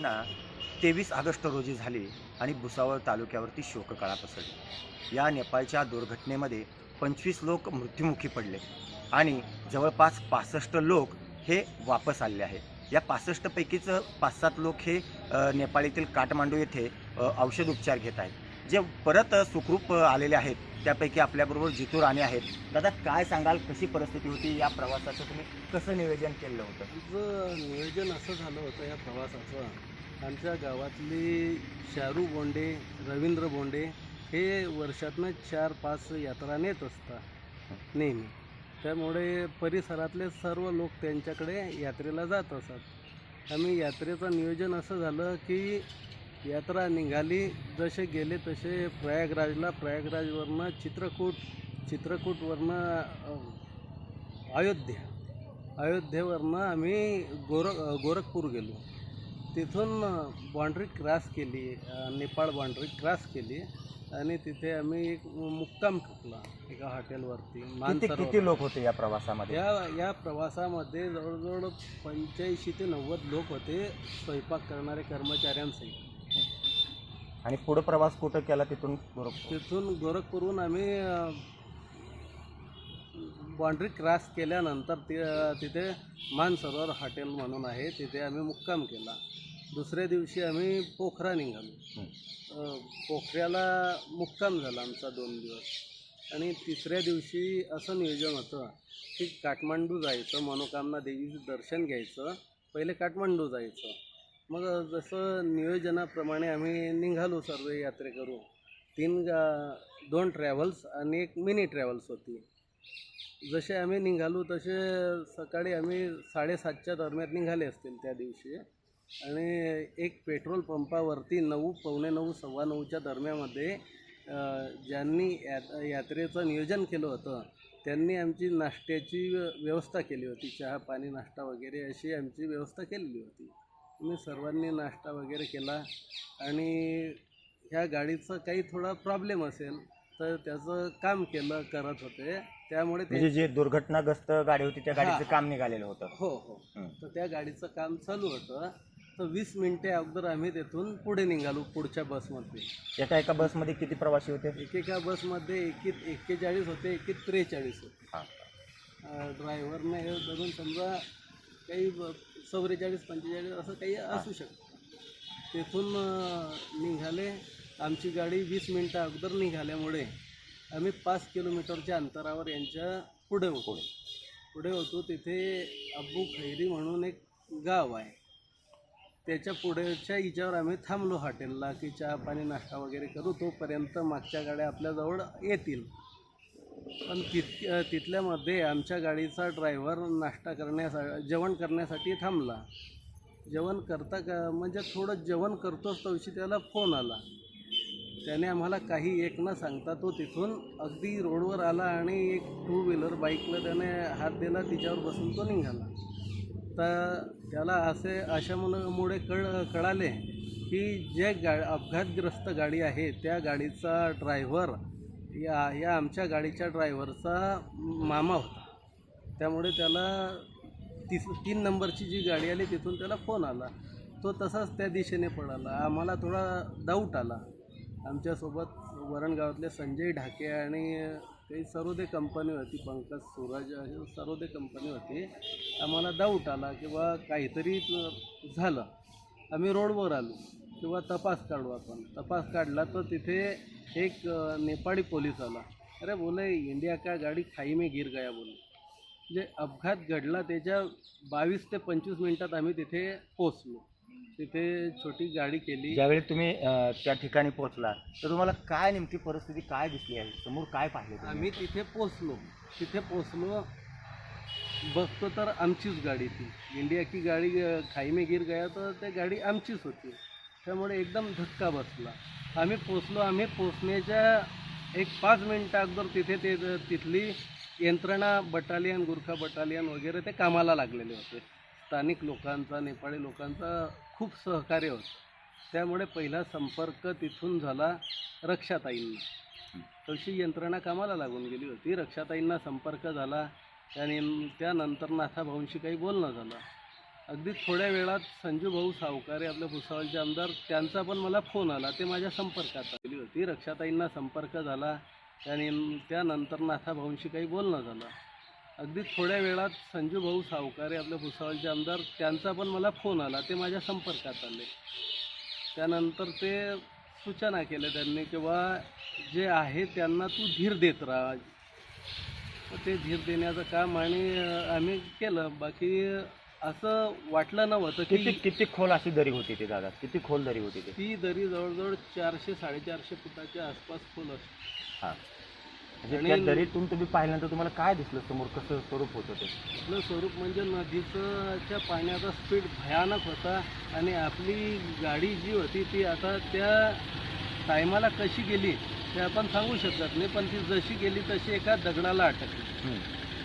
ना तेवीस ऑगस्ट रोजी झाली आणि भुसावळ तालुक्यावरती शोककळा पसरली. या नेपाळच्या दुर्घटनेमध्ये पंचवीस लोक मृत्युमुखी पडले आणि जवळपास पासष्ट लोक हे वापस आले आहेत. या पासष्टपैकीच पाच सात लोक हे नेपाळीतील काठमांडू येथे औषध उपचार घेत आहेत. जे परत सुखरूप आलेले आहेत त्यापैकी आपल्याबरोबर जितू राणे आहेत. दादा काय सांगाल? कशी परिस्थिती होती या प्रवासाचं? तुम्ही कसं नियोजन केलं होतं? आमचं नियोजन असं झालं होतं या प्रवासाचं. आमच्या गावातली शारू बोंडे रवींद्र बोंडे हे वर्षातनं चार पाच यात्रा नेत असतात नेहमी. त्यामुळे परिसरातले सर्व लोक त्यांच्याकडे यात्रेला जात असतात. आम्ही यात्रेचं नियोजन असं झालं की यात्रा निघाली जसे गेले तसे प्रयागराजला प्रयागराजवरनं चित्रकूट चित्रकूटवरनं अयोध्या अयोध्येवरनं आम्ही गोरख गोरखपूर गेलो. तिथून बाँड्री क्रॉस केली नेपाळ बाँड्री क्रॉस केली आणि तिथे आम्ही एक मुक्काम ठोकला एका हॉटेलवरती किती किती लोक होते या प्रवासामध्ये? या या प्रवासामध्ये जवळजवळ पंच्याऐंशी ते नव्वद लोक होते स्वयंपाक करणारे कर्मचाऱ्यांसहित. आणि पुढे प्रवास कुठं केला तिथून गोरखपूर? तिथून गोरखपूरहून आम्ही बाँड्री क्रॉस केल्यानंतर ते तिथे मानसरोवर हॉटेल म्हणून आहे तिथे आम्ही मुक्काम केला. दुसऱ्या दिवशी आम्ही पोखरा निघालो. पोखऱ्याला मुक्काम झाला आमचा दोन दिवस. आणि तिसऱ्या दिवशी असं नियोजन होतं की काठमांडू जायचं मनोकामना देवीचं दर्शन घ्यायचं पहिले काठमांडू जायचं. मग जसं नियोजनाप्रमाणे आम्ही निघालो सर्व यात्रेकरू. तीन गा दोन ट्रॅव्हल्स आणि एक मिनी ट्रॅव्हल्स होती. जसे आम्ही निघालो तसे सकाळी आम्ही साडेसातच्या दरम्यान निघाले असतील त्या दिवशी. आणि एक पेट्रोल पंपावरती नऊ पावणे नऊ सव्वा नऊच्या दरम्यामध्ये ज्यांनी या यात्रेचं नियोजन केलं होतं त्यांनी आमची नाश्त्याची व्य- व्यवस्था केली होती. चहा पाणी नाश्ता वगैरे अशी आमची व्यवस्था केलेली होती. मी सर्वांनी नाश्ता वगैरे केला आणि ह्या गाडीचं काही थोडा प्रॉब्लेम असेल तर त्याचं काम केलं करत होते. त्यामुळे ते म्हणजे जे दुर्घटनाग्रस्त गाडी होती त्या गाडीचं. काम निघालेलं होतं. हो हं. तर त्या गाडीचं काम चालू होतं. तर वीस मिनिटे अगोदर आम्ही तिथून पुढे निघालो पुढच्या बसमध्ये. एका एका बसमध्ये किती प्रवासी होते? एकेका बसमध्ये एकीत एक्केचाळीस होते एकीत त्रेचाळीस होते. हा. ड्रायव्हरने हे धरून समजा काही ब- चौवेचाळीस पंचेचाळीस असं काही असू शकतं. तिथून अं, निघाले. आमची गाडी वीस मिनटं अगोदर निघाल्यामुळे आम्ही पाच किलोमीटरच्या अंतरावर यांच्या पुढे होतो. पुढे होतो. तिथे अब्बू खैरी म्हणून एक गाव आहे. त्याच्या पुढेच्या हिच्यावर आम्ही थांबलो हॉटेलला की चहा पाणी नाश्ता वगैरे करू तोपर्यंत मागच्या गाड्या आपल्याजवळ येतील. पण तित तिथल्यामध्ये आमच्या गाडीचा ड्रायव्हर नाश्ता करण्यासा जेवण करण्यासाठी थांबला. जेवण करता का म्हणजे थोडं जेवण करतोच तवशी त्याला फोन आला. त्याने आम्हाला काही एक न सांगता तो तिथून अगदी रोडवर आला आणि एक टू व्हीलर बाईकला त्याने हात दिला तिच्यावर बसून तो निघाला. तर त्याला असे अशा मुळे कळ कळाले की जे गा अपघातग्रस्त गाडी आहे त्या गाडीचा ड्रायव्हर या या आमच्या गाडीच्या ड्रायव्हरचा मामा होता. त्यामुळे त्याला तीस तीन नंबरची जी गाडी आली तिथून त्याला फोन आला. तो तसाच त्या दिशेने पळाला. आम्हाला थोडा डाऊट आला. आमच्यासोबत वरणगावातले संजय ढाके आणि काही सरोदे कंपनी होती पंकज सूरज अशी सरोदे कंपनी होती आम्हाला डाऊट आला किंवा काहीतरी झालं. आम्ही रोडवर आलो किंवा तपास काढू आपण. तपास काढला तर तिथे एक नेपाळी पोलीस आला. अरे बोले इंडिया का गाडी खाई में गिर गया? बोले. जे अपघात घडला त्याच्या बावीस ते पंचवीस मिनटात आम्ही तिथे पोचलो तिथे छोटी गाडी केली. ज्यावेळी तुम्ही अं, त्या ठिकाणी पोहोचला तर तुम्हाला काय नेमकी परिस्थिती काय दिसली आहे? समोर काय पाहिले? आम्ही तिथे पोचलो तिथे पोचलो बघतो तर आमचीच गाडी ती. इंडिया की गाडी अ, खाई में गिर गया तर ते गाडी आमचीच होती. त्यामुळे एकदम धक्का बसला. आम्ही पोचलो आम्ही पोचण्याच्या एक पाच मिनटं अगोदर तिथे ते तिथली यंत्रणा बटालियन गुरखा बटालियन वगैरे ते कामाला लागलेले होते. स्थानिक लोकांचा नेपाळी लोकांचा खूप सहकार्य होतं. त्यामुळे पहिला संपर्क तिथून झाला रक्षाताईंना. तशी यंत्रणा कामाला लागून गेली होती. रक्षाताईंना संपर्क झाला. त्याने त्यानंतर नाथाभाऊंशी काही बोलणं झालं. अगदी थोड्या वेळात संजू भाऊ सावकारे आपल्या भुसावळचे आमदार त्यांचा पण मला फोन आला. ते माझ्या संपर्कात आली होती. रक्षाताईंना संपर्क झाला. त्याने त्यानंतर नाथाभाऊंशी काही बोलणं झालं. अगदी थोड्या वेळात संजू भाऊ सावकारे आपले भुसावळचे आमदार त्यांचा पण मला फोन आला. ते माझ्या संपर्कात आले. त्यानंतर ते सूचना केल्या त्यांनी किंवा जे आहे त्यांना तू धीर देत राहा. ते धीर देण्याचं काम आणि आम्ही केलं. बाकी असं वाटलं नव्हतं किती की किती खोल अशी दरी होती ती दादा? किती खोल दरी होती ती? ती दरी जवळजवळ चारशे साडेचारशे फुटाच्या आसपास खोल असते. हा. म्हणजे आणि- दरीतून तुम्ही पाहिल्यानंतर तुम्हाला काय दिसलं समोर कसं स्वरूप होतं ते आपलं स्वरूप म्हणजे नदीचं च्या पाण्याचा स्पीड भयानक होता आणि आपली गाडी जी होती ती आता त्या टायमाला कशी गेली ते आपण सांगू शकत नाही पण ती जशी गेली तशी एका दगडाला अटकली.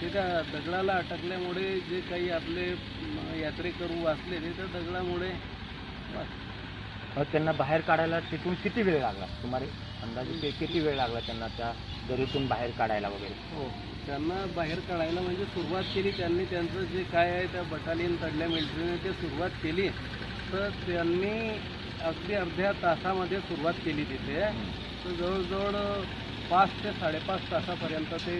ते त्या दगडाला अटकल्यामुळे जे काही आपले म, यात्रेकरू वाचलेले त्या दगडामुळे वाचले. मग त्यांना बाहेर काढायला तिथून किती वेळ लागला सुमारे अंदाजे कि- किती वेळ लागला त्यांना त्या दरीतून बाहेर काढायला वगैरे? हो. त्यांना बाहेर काढायला म्हणजे सुरुवात केली त्यांनी. त्यांचं जे काय आहे त्या बटालियन तडल्या मिलिटरीने ते सुरुवात केली. तर त्यांनी अगदी अर्ध्या तासामध्ये सुरुवात केली तिथे. तर जवळजवळ पाच ते साडेपाच तासापर्यंत ते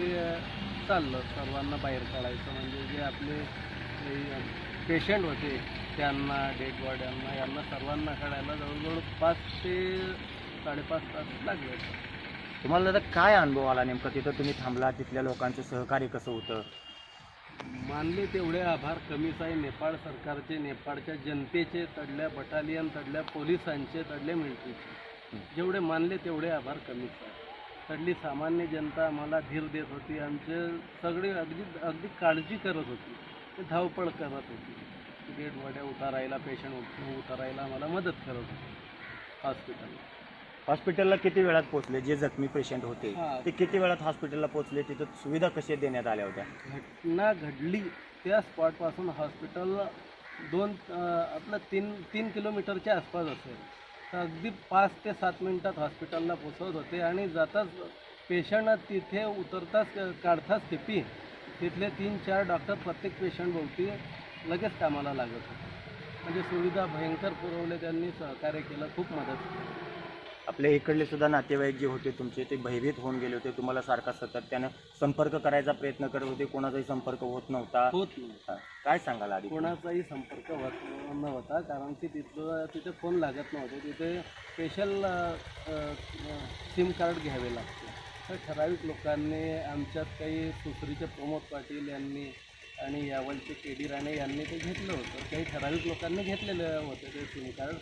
चाललं. सर्वांना बाहेर काढायचं म्हणजे जे आपले पेशंट होते त्यांना डेड बॉड्यांना यांना सर्वांना काढायला जवळजवळ पाच ते साडेपाच तास लागले तुम्हाला दादा काय अनुभव आला नेमका? तिथं तुम्ही थांबला तिथल्या लोकांचं सहकार्य कसं होतं? मानले तेवढे आभार कमीच आहे नेपाळ सरकारचे नेपाळच्या जनतेचे तडल्या बटालियन तडल्या पोलिसांचे तडल्या मिलिटरीचे जेवढे मानले तेवढे आभार कमीच आहे तडली सामान्य जनता आम्हाला धीर देत होती. आमचे सगळे अगदी अगदी काळजी करत होती. ते धावपळ करत होती. गेटवाड्या उतारायला पेशंट उतारायला आम्हाला मदत करत होती. हॉस्पिटलला. हॉस्पिटलला किती वेळात पोहोचले? जे जखमी पेशंट होते हा. ते किती वेळात हॉस्पिटलला पोहोचले? तिथं सुविधा कशा देण्यात आल्या होत्या? घटना घडली त्या स्पॉटपासून हॉस्पिटल दोन अं, आपलं तीन तीन किलोमीटरच्या आसपास असेल. तर अगदी पाच ते सात मिनिटात हॉस्पिटलला पोचवत होते आणि जाताच पेशंट तिथे उतरताच काढताच स्थिती तिथले तीन चार डॉक्टर प्रत्येक पेशंट भोवती लगेच कामाला लागत होते. म्हणजे सुविधा भयंकर पुरवले त्यांनी सहकार्य केलं खूप मदत केली. आपले इकडले सुद्धा नातेवाईक जे होते तुमचे ते भयभीत होऊन गेले होते. तुम्हाला सारखा सातत्यानं संपर्क करायचा प्रयत्न करत होते. कोणाचाही संपर्क होत नव्हता. होत नाही हा. काय सांगाल आधी? कोणाचाही संपर्क होत नव्हता कारण की तिथलं तिथे फोन लागत नव्हते. तिथे स्पेशल सिम कार्ड घ्यावे लागते. तर ठराविक लोकांनी आमच्यात काही सुसरीचे प्रमोद पाटील यांनी आणि यावलचे के डी राणे यांनी ते घेतलं होतं. काही ठराविक लोकांनी घेतलेलं होतं ते सिम कार्ड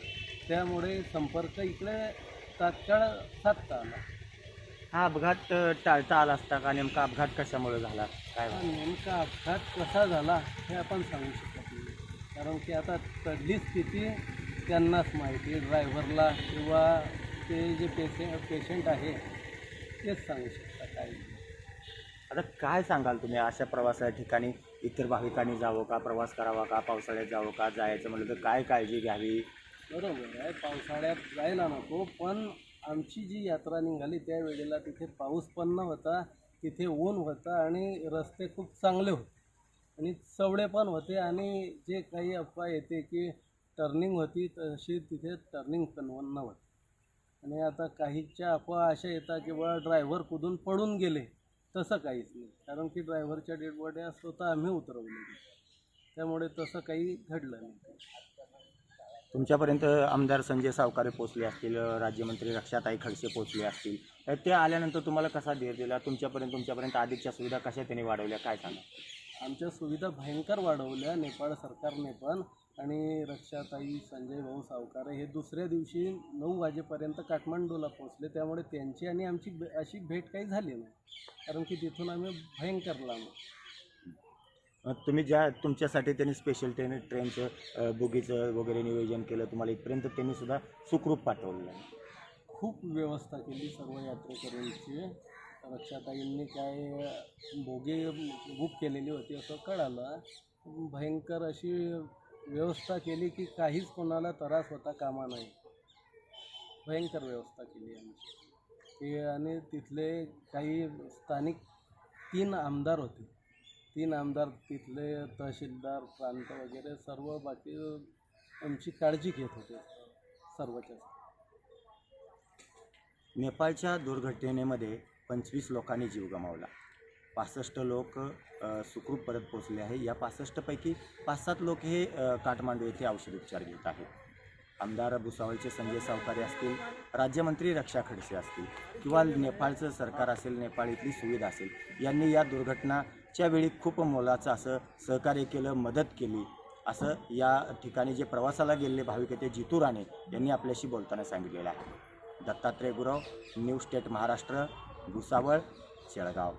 त्यामुळे संपर्क इकडे तात्काळ साधता आला. हा अपघात अ, टाळता आला असता का? नेमका अपघात कशामुळे झाला? काय नेमका अपघात कसा झाला हे आपण सांगू शकत नाही. कारण की आता तडली स्थिती त्यांनाच माहिती ड्रायव्हरला किंवा ते जे पेशे पेशंट आहे तेच सांगू शकतात काही. आता काय सांगाल तुम्ही? अशा प्रवासाच्या ठिकाणी इतर भाविकांनी जावं का? प्रवास करावा का? पावसाळ्यात जावं का? जायचं म्हटलं तर काय काळजी घ्यावी? बरोबर आहे. पावसाळ्यात जायला नको पण आमची जी यात्रा निघाली त्यावेळेला तिथे पाऊस पण नव्हता तिथे ऊन होता आणि रस्ते खूप चांगले होते. आणि चवडे पण होते आणि जे काही अफवा येते की टर्निंग होती तशी तिथे टर्निंग पण नव्हती. आणि आता काहीच्या अफवा अशा येतात की बा ड्रायव्हर कुदून पडून गेले तसं काहीच नाही. कारण की ड्रायव्हरच्या डेडबॉड्या स्वतः आम्ही उतरवले त्यामुळे तसं काही घडलं नाही. तुमच्यापर्यंत आमदार संजय सावकारे पोचले असतील राज्यमंत्री रक्षाताई खडसे पोचले असतील तर ते आल्यानंतर तुम्हाला कसा धीर दिला? तुमच्यापर्यंत तुमच्यापर्यंत आधीच्या सुविधा कशा त्यांनी वाढवल्या? काय सांगा? आमच्या सुविधा भयंकर वाढवल्या नेपाळ सरकारने पण आणि रक्षाताई संजय भाऊ सावकारे हे दुसऱ्या दिवशी नऊ वाजेपर्यंत काठमांडूला पोहोचले. त्यामुळे त्यांची आणि आमची अशी भेट काही झाली नाही. कारण की तिथून आम्ही भयंकर लांब. तुम्ही ज्या तुमच्यासाठी त्यांनी स्पेशल ट्रेन ट्रेनचं बोगीचं वगैरे नियोजन केलं तुम्हाला इथपर्यंत त्यांनी सुद्धा सुखरूप पाठवलेलं आहे खूप व्यवस्था केली सर्व यात्रेकरूंची रक्षाताईंनी काय बोगी बुक केलेली होती असं कळालं. भयंकर अशी व्यवस्था केली की काहीच कोणाला त्रास होता कामा नाही. भयंकर व्यवस्था केली आम्ही. ते आणि तिथले काही स्थानिक तीन आमदार होते. तीन आमदार तिथले तहसीलदार प्रांत वगैरे सर्व बाकी आमची काळजी घेत होते सर्वच्या नेपाळच्या दुर्घटनेमध्ये पंचवीस लोकांनी जीव गमावला. पासष्ट लोक सुखरूप परत पोचले आहे. या पासष्टपैकी पाच सात लोक हे काठमांडू येथे औषधोपचार घेत आहेत. आमदार भुसावळचे संजय सावकारे असतील राज्यमंत्री रक्षा खडसे असतील किंवा नेपाळचं सरकार असेल नेपाळ इथली सुविधा असेल यांनी या दुर्घटना च्या वेळी खूप मोलाचं असं सहकार्य केलं मदत केली. असं या ठिकाणी जे प्रवासाला गेलेले भाविक आहेत ते जितू राणे यांनी आपल्याशी बोलताना सांगितलेलं आहे. Dattatray Gurav new state Maharashtra Bhusawal Shelgaon.